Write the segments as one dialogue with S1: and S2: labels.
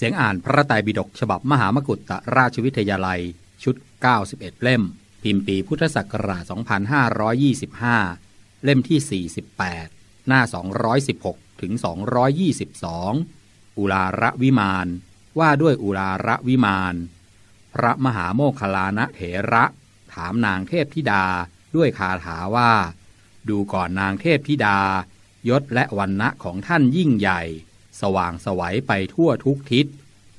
S1: เสียงอ่านพระไตรปิฎกฉบับมหามกุฏตราชวิทยาลัย ชุด 91 เล่ม พิมพ์ปีพุทธศักราช 2525 เล่มที่ 48 หน้า 216 ถึง 222 อุลาระวิมาน ว่าด้วยอุลาระวิมาน พระมหาโมคคลานะเถระ ถามนางเทพธิดาด้วยคาถาว่า ดูก่อนนางเทพธิดายศและวันณะของท่านยิ่งใหญ่ สว่างสวัยไปทั่วทุกทิศ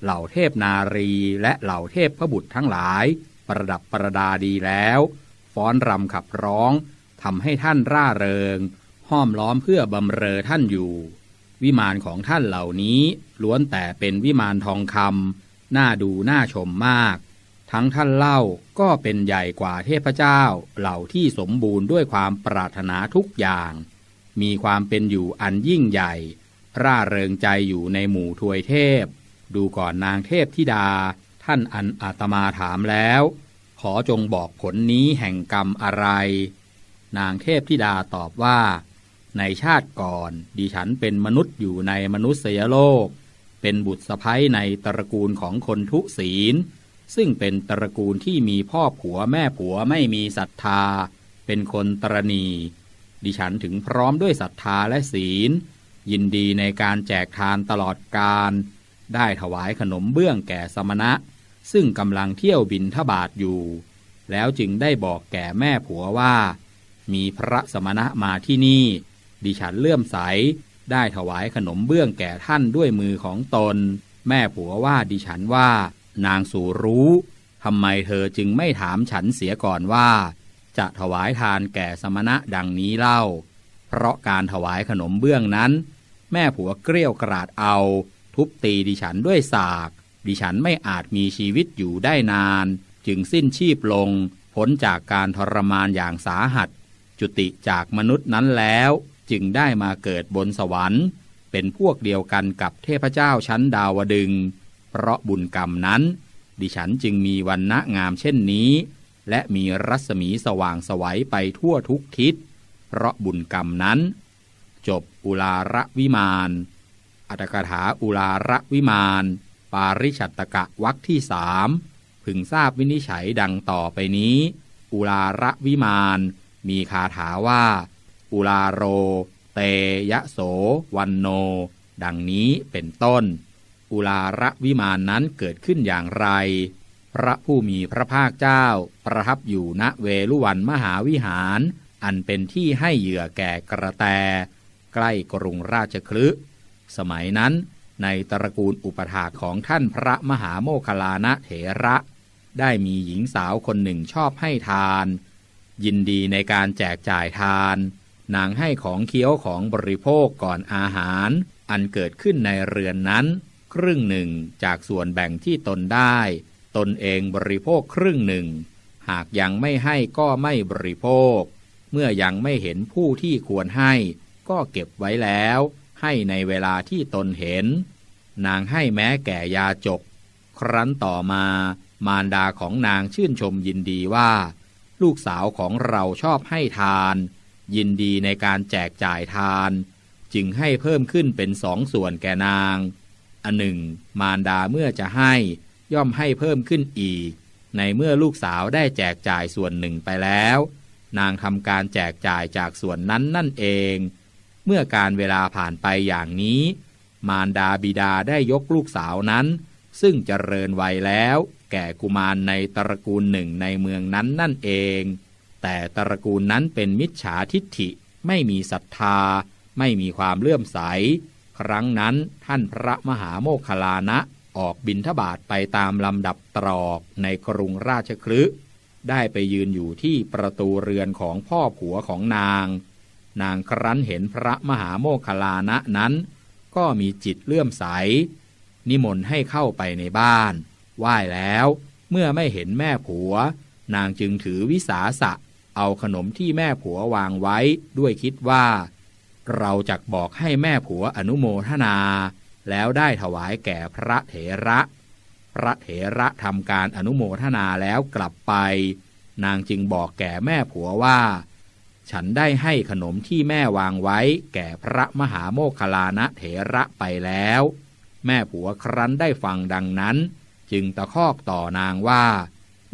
S1: เหล่าเทพนารีและเหล่าเทพพระบุตรทั้งหลาย ประดับประดาดีแล้วฟ้อนรำขับร้องทำให้ท่านร่าเริง ห้อมล้อมเพื่อบำเรอท่านอยู่ วิมานของท่านเหล่านี้ ล้วนแต่เป็นวิมานทองคำน่าดูน่าชมมาก ทั้งท่านเล่าก็เป็นใหญ่กว่าเทพเจ้า เหล่าที่สมบูรณ์ด้วยความปรารถนาทุกอย่าง มีความเป็นอยู่อันยิ่งใหญ่ ร่าเริงใจอยู่ในหมู่ทวยเทพ ดูก่อนนางเทพธิดา ท่านอันอาตมาถามแล้ว ขอจงบอกผลนี้แห่งกรรมอะไร นางเทพธิดาตอบว่า ในชาติก่อนดิฉันเป็นมนุษย์อยู่ในมนุษยโลก เป็นบุตรสะใภ้ในตระกูลของคนทุศีล ซึ่งเป็นตระกูลที่มีพ่อผัวแม่ผัวไม่มีศรัทธา เป็นคนตรณี ดิฉันถึงพร้อมด้วยศรัทธาและศีล ยินดีในการแจกทานตลอดการ ได้ถวายขนมเบื้องแก่สมณะ ซึ่งกำลังเที่ยวบินทบาทอยู่ แล้วจึงได้บอกแก่แม่ผัวว่า มีพระสมณะมาที่นี่ ดิฉันเลื่อมใส ได้ถวายขนมเบื้องแก่ท่านด้วยมือของตน แม่ผัวว่าดิฉันว่า นางสู่รู้ทำไมเธอจึงไม่ถามฉันเสียก่อนว่า จะถวายทานแก่สมณะดังนี้เล่า เพราะการถวายขนมเบื้องนั้น แม่ผัวเกลี้ยวกราดเอา ทุบตีดิฉันด้วยสาก ดิฉันไม่อาจมีชีวิตอยู่ได้นาน จึงสิ้นชีพลงพ้นจากการทรมานอย่างสาหัส จุติจากมนุษย์นั้นแล้วจึงได้มาเกิดบนสวรรค์ เป็นพวกเดียวกันกับเทพเจ้าชั้นดาวดึง เพราะบุญกรรมนั้น ดิฉันจึงมีวันณะงามเช่นนี้ และมีรัศมีสว่างสวัยไปทั่วทุกทิศ เพราะบุญกรรมนั้น จบอุลาระวิมานอัตถกถาอุลาระวิมาน ปาริชัตตกะวักที่สามพึงทราบวินิจฉัยดังต่อไปนี้ อุลาระวิมาน มีคาถาว่า อุลาโร เตยะโส วันโน ดังนี้เป็นต้น อุลาระวิมานนั้นเกิดขึ้นอย่างไร พระผู้มีพระภาคเจ้า ประทับอยู่ณเวลุวันมหาวิหาร อันเป็นที่ให้เหยื่อแก่กระแต ใกล้กรุงราชคลึสมัยนั้นในตระกูลอุปถาของท่านพระมหาโมคคลานะเถระ ได้มีหญิงสาวคนหนึ่งชอบให้ทาน ยินดีในการแจกจ่ายทาน นางให้ของเคี้ยวของบริโภคก่อนอาหาร อันเกิดขึ้นในเรือนนั้น ครึ่งหนึ่งจากส่วนแบ่งที่ตนได้ ตนเองบริโภคครึ่งหนึ่ง หากยังไม่ให้ก็ไม่บริโภค เมื่อยังไม่เห็นผู้ที่ควรให้ ก็เก็บไว้แล้ว ให้ในเวลาที่ตนเห็น นางให้แม้แก่ยาจก ครั้นต่อมา มารดาของนางชื่นชมยินดีว่า ลูกสาวของเราชอบให้ทาน ยินดีในการแจกจ่ายทาน จึงให้เพิ่มขึ้นเป็นสองส่วนแก่นางอันหนึ่ง มารดาเมื่อจะให้ย่อมให้เพิ่มขึ้นอีก ในเมื่อลูกสาวได้แจกจ่ายส่วนหนึ่งไปแล้ว นางทำการแจกจ่ายจากส่วนนั้นนั่นเอง เมื่อการเวลาผ่านไปอย่างนี้ มารดาบิดาได้ยกลูกสาวนั้น ซึ่งเจริญวัยแล้ว แก่กุมารในตระกูลหนึ่งในเมืองนั้นนั่นเอง แต่ตระกูลนั้นเป็นมิจฉาทิฏฐิไม่มีศรัทธา ไม่มีความเลื่อมใส ครั้งนั้นท่านพระมหาโมคคลานะออกบินทบาทไปตามลำดับตรอกในกรุงราชคลึ ได้ไปยืนอยู่ที่ประตูเรือนของพ่อผัวของนาง นางครั้นเห็นพระมหาโมคคลานะนั้น ก็มีจิตเลื่อมใส นิมนต์ให้เข้าไปในบ้าน ไหว้แล้วเมื่อไม่เห็นแม่ผัว นางจึงถือวิสาสะ เอาขนมที่แม่ผัววางไว้ด้วยคิดว่า เราจะบอกให้แม่ผัวอนุโมทนา แล้วได้ถวายแก่พระเถระ พระเถระทำการอนุโมทนาแล้วกลับไป นางจึงบอกแก่แม่ผัวว่า ฉันได้ให้ขนมที่แม่วางไว้ แก่พระมหาโมคคลานะเถระไปแล้ว แม่ผัวครั้นได้ฟังดังนั้น จึงตะคอกต่อนางว่า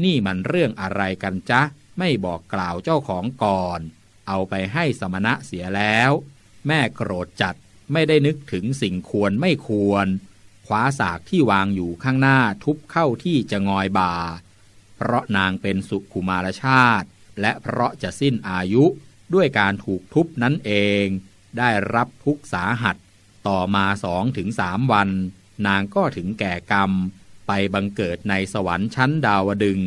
S1: นี่มันเรื่องอะไรกันจ๊ะ ไม่บอกกล่าวเจ้าของก่อน เอาไปให้สมณะเสียแล้ว แม่โกรธจัดไม่ได้นึกถึงสิ่งควรไม่ควร คว้าสากที่วางอยู่ข้างหน้าทุบเข้าที่จะงอยบา เพราะนางเป็นสุขุมารชาติ และเพราะจะสิ้นอายุด้วยการถูกทุบนั้นเอง ได้รับทุกสาหัส ต่อมาสองถึงสามวัน นางก็ถึงแก่กรรม ไปบังเกิดในสวรรค์ชั้นดาวดึง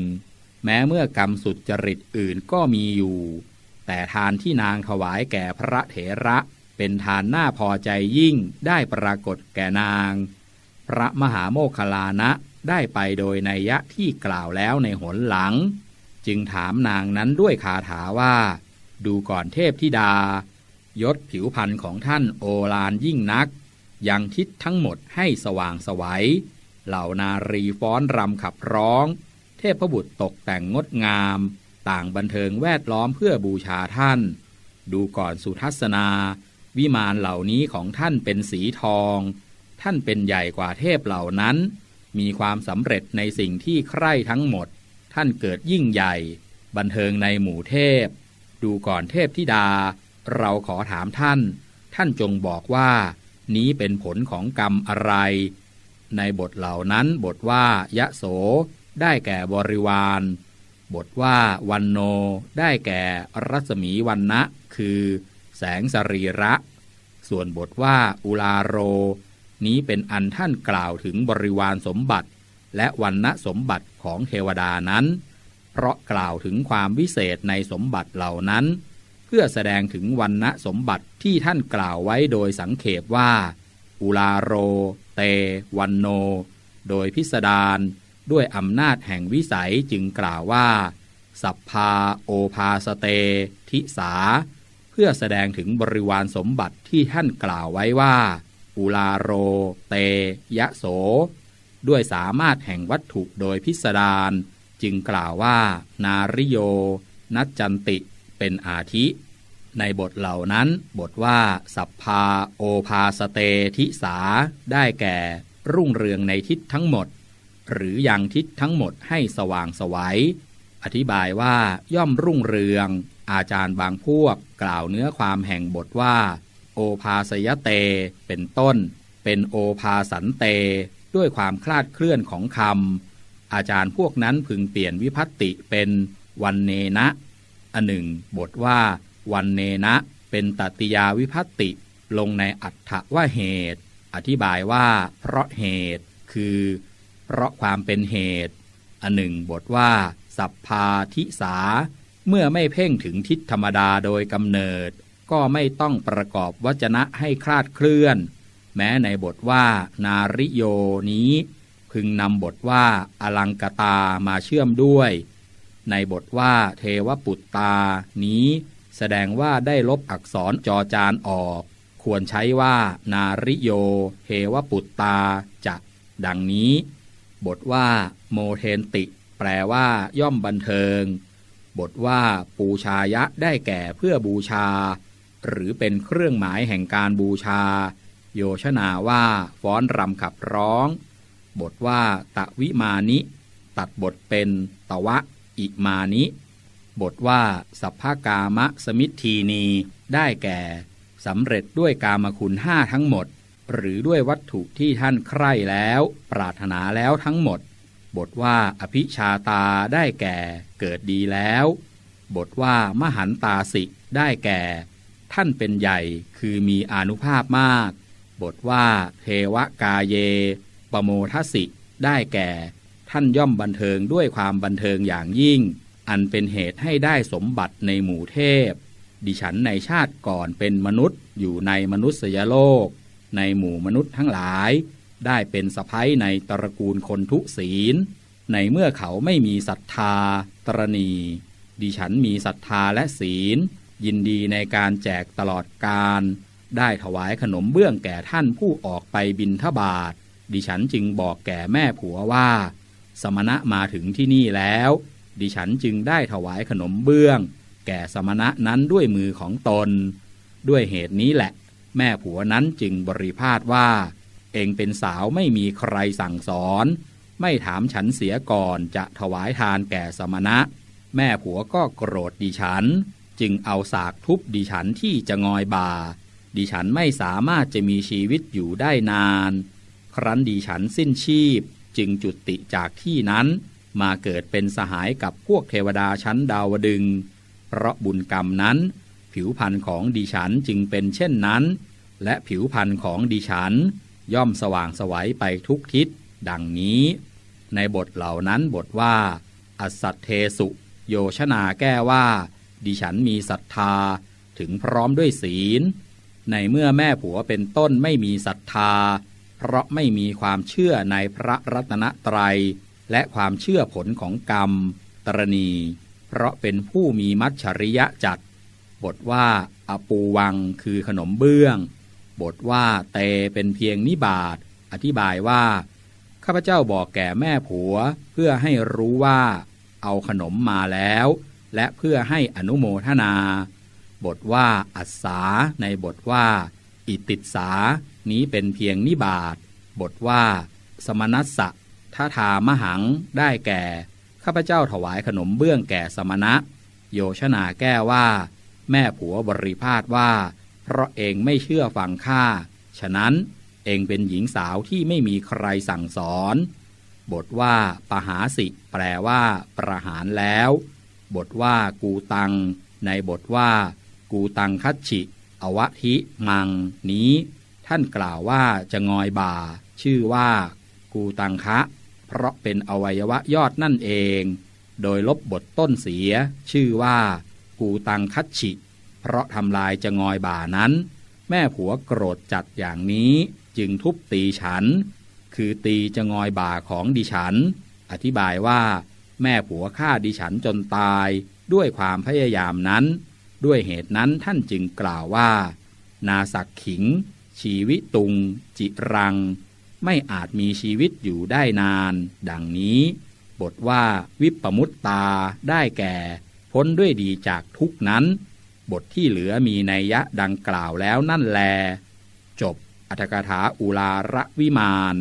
S1: แม้เมื่อกรรมสุดจริตอื่นก็มีอยู่ แต่ทานที่นางถวายแก่พระเถระ เป็นทานน่าพอใจยิ่งได้ปรากฏแก่นาง ระมหาโมคคลานะได้ไปโดยนัยยะที่กล่าวแล้วในหนหลัง จึงถามนางนั้นด้วยคาถาว่า ดูก่อนเทพธิดา ยศผิวพรรณของท่านโอฬารยิ่งนัก ยังทิศทั้งหมดให้สว่างสวัยเหล่านารีฟ้อนรำขับร้อง เทพบุตรตกแต่งงดงาม ต่างบันเทิงแวดล้อมเพื่อบูชาท่าน ดูก่อนสุทัศนา วิมานเหล่านี้ของท่านเป็นสีทอง ท่านเป็นใหญ่กว่าเทพเหล่านั้น มีความสำเร็จในสิ่งที่ใคร่ทั้งหมด ท่านเกิดยิ่งใหญ่ บันเทิงในหมู่เทพ ดูก่อนเทพธิดา เราขอถามท่าน ท่านจงบอกว่า นี้เป็นผลของกรรมอะไร ในบทเหล่านั้นบทว่ายะโส ได้แก่บริวารบทว่าวันโนได้แก่รัศมีวันนะคือ แสงสรีระ ส่วนบทว่าอุลาโร นี้เป็นอันท่านกล่าวถึงบริวารสมบัติ และวันณสมบัติของเทวดานั้น เพราะกล่าวถึงความวิเศษในสมบัติเหล่านั้น เพื่อแสดงถึงวันณสมบัติที่ท่านกล่าวไว้โดยสังเขปว่าอุลาโร เต วันโน โดยพิสดารด้วยอำนาจแห่งวิสัยจึงกล่าวว่า สัพพาโอภาสเต ทิสา เพื่อแสดงถึงบริวารสมบัติที่ท่านกล่าวไว้ว่า อุลาโร เต ยะโส ด้วยสามารถแห่งวัตถุโดยพิสดารจึงกล่าวว่า นาริโย นัจจันติ เป็นอาทิ ในบทเหล่านั้น บทว่า สัพพาโอภาสเตทิสา ได้แก่ รุ่งเรืองในทิศทั้งหมด หรือยังทิศทั้งหมดให้สว่างสวัย อธิบายว่าย่อมรุ่งเรือง อาจารย์บางพวกกล่าวเนื้อความแห่งบทว่า ภาสยเต เป็นต้น เป็นโอภาสันเต ด้วยความคลาดเคลื่อนของคำอาจารย์พวกนั้นพึงเปลี่ยนวิพัตติเป็นวันเนนะอันหนึ่ง บทว่า วันเนนะ เป็นตัตติยาวิพัตติลงในอัฏฐว่าเหตุ อธิบายว่า เพราะเหตุคือ เพราะความเป็นเหตุอันหนึ่ง บทว่า สัพพาทิสา เมื่อไม่เพ่งถึงทิศธรรมดาโดยกำเนิด ก็ไม่ต้องประกอบวจนะให้คลาดเคลื่อน แม้ในบทว่านาริโยนี้ พึงนำบทว่าอลังกตามาเชื่อมด้วย ในบทว่าเทวปุตตานี้ แสดงว่าได้ลบอักษรจอจานออก ควรใช้ว่า นาริโยเทวปุตตาจะดังนี้ บทว่า โมเทนติ แปลว่า ย่อมบันเทิง บทว่า ปูชายะได้แก่เพื่อบูชา หรือเป็นเครื่องหมายแห่งการบูชา โยชนาว่าฟ้อนรำขับร้อง บทว่าตะวิมานิ ตัดบทเป็นตะวะอิมานิ บทว่าสัพพกามะสมิทธีนีได้แก่สำเร็จด้วยกามคุณห้าทั้งหมด หรือด้วยวัตถุที่ท่านใคร่แล้ว ปรารถนาแล้วทั้งหมด บทว่าอภิชาตาได้แก่เกิดดีแล้ว บทว่ามหันตาสิได้แก่ ท่านเป็นใหญ่คือมีอนุภาพมาก บทว่าเทวกาเย ปโมทสิ ได้แก่ ท่านย่อมบันเทิงด้วยความบันเทิงอย่างยิ่ง อันเป็นเหตุให้ได้สมบัติในหมู่เทพ ดิฉันในชาติก่อนเป็นมนุษย์อยู่ในมนุษยโลก ในหมู่มนุษย์ทั้งหลาย ได้เป็นสะพ้ยในตระกูลคนทุศีล ในเมื่อเขาไม่มีศรัทธาตรณีดิฉันมีศรัทธาและศีล ยินดีในการแจกตลอดการ ได้ถวายขนมเบื้องแก่ท่านผู้ออกไปบินทบาท ดิฉันจึงบอกแก่แม่ผัวว่า สมณะมาถึงที่นี่แล้ว ดิฉันจึงได้ถวายขนมเบื้อง แก่สมณะนั้นด้วยมือของตน ด้วยเหตุนี้แหละ แม่ผัวนั้นจึงบริพาทว่า เองเป็นสาวไม่มีใครสั่งสอน ไม่ถามฉันเสียก่อนจะถวายทานแก่สมณะ แม่ผัวก็โกรธดิฉัน จึงเอาสากทุบดิฉันที่จะงอยบ่า ดิฉันไม่สามารถจะมีชีวิตอยู่ได้นาน ครั้นดิฉันสิ้นชีพจึงจุติจากที่นั้น มาเกิดเป็นสหายกับพวกเทวดาชั้นดาวดึง เพราะบุญกรรมนั้น ผิวพรรณของดิฉันจึงเป็นเช่นนั้น และผิวพรรณของดิฉัน ย่อมสว่างสวัยไปทุกทิศ ดังนี้ ในบทเหล่านั้นบทว่าอสัตเทสุ โยชนาแก้ว่า ดิฉันมีศรัทธาถึงพร้อมด้วยศีล ในเมื่อแม่ผัวเป็นต้นไม่มีศรัทธา เพราะไม่มีความเชื่อในพระรัตนตรัย และความเชื่อผลของกรรม ตรณี เพราะเป็นผู้มีมัจฉริยะจัด บทว่าอปูวังคือขนมเบื้อง บทว่าเตเป็นเพียงนิบาตอธิบายว่า ข้าพเจ้าบอกแก่แม่ผัวเพื่อให้รู้ว่า เอาขนมมาแล้ว และเพื่อให้อนุโมทนา บทว่าอัศสาในบทว่า อิติสา นี้เป็นเพียงนิบาตบทว่า สมนัสสะท่าทามหังได้แก่ ข้าพเจ้าถวายขนมเบื้องแก่สมณะ โยชนาแก้ว่า แม่ผัวบริพาทว่า เพราะเองไม่เชื่อฟังข้าฉะนั้นเองเป็นหญิงสาวที่ไม่มีใครสั่งสอน บทว่าปหาสิ แปลว่า ประหารแล้ว บทว่ากูตัง ในบทว่า กูตังคัตฉิ อวะทิมัง นี้ ท่านกล่าวว่าจะงอยบ่า ชื่อว่า กูตังคะ เพราะเป็นอวัยวะยอดนั่นเอง โดยลบบทต้นเสีย ชื่อว่า กูตังคัตฉิ เพราะทำลายจะงอยบ่านั้น แม่ผัวโกรธจัดอย่างนี้จึงทุบตีฉัน คือตีจะงอยบ่าของดิฉัน อธิบายว่า แม่ผัวฆ่าดิฉันจนตาย ด้วยความพยายามนั้น ด้วยเหตุนั้นท่านจึงกล่าวว่า นาสักขิง ชีวิตุง จิรัง ไม่อาจมีชีวิตอยู่ได้นาน ดังนี้ บทว่าวิปปมุตตาได้แก่ พ้นด้วยดีจากทุกนั้น บทที่เหลือมีนัยยะดังกล่าวแล้วนั่นแล จบอัตถกถาอุลาระวิมาน